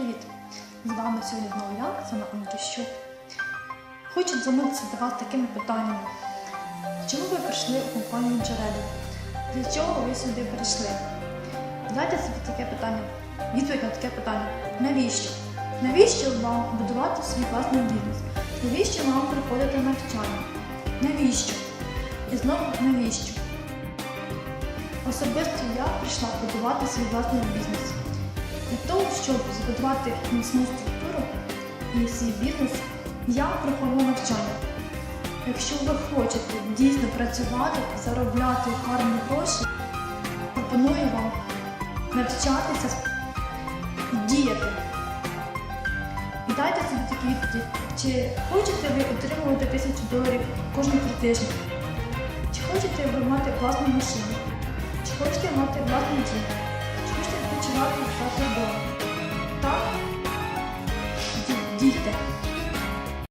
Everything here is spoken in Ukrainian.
Привіт! З вами сьогодні знову я, Оксана Андрющук. Хочу звернутися до вас такими питаннями. Чому ви прийшли у компанію Джереди? Для чого ви сюди прийшли? Дайте собі таке питання. Відповідь на таке питання. Навіщо? Навіщо вам будувати свій власний бізнес? Навіщо вам приходити навчання? Навіщо? І знову навіщо? Особисто я прийшла будувати свій власний бізнес. Щоб збудувати міцну структуру і свій бізнес, я проходила навчання. Якщо ви хочете дійсно працювати, заробляти гарні гроші, пропоную вам навчатися і діяти. І дайте собі такі відповіді, чи хочете ви отримувати тисячу доларів кожен тижні? Чи хочете ви мати власну машину? Чи хочете мати власний дім? Чи хочете відпочивати за? 人生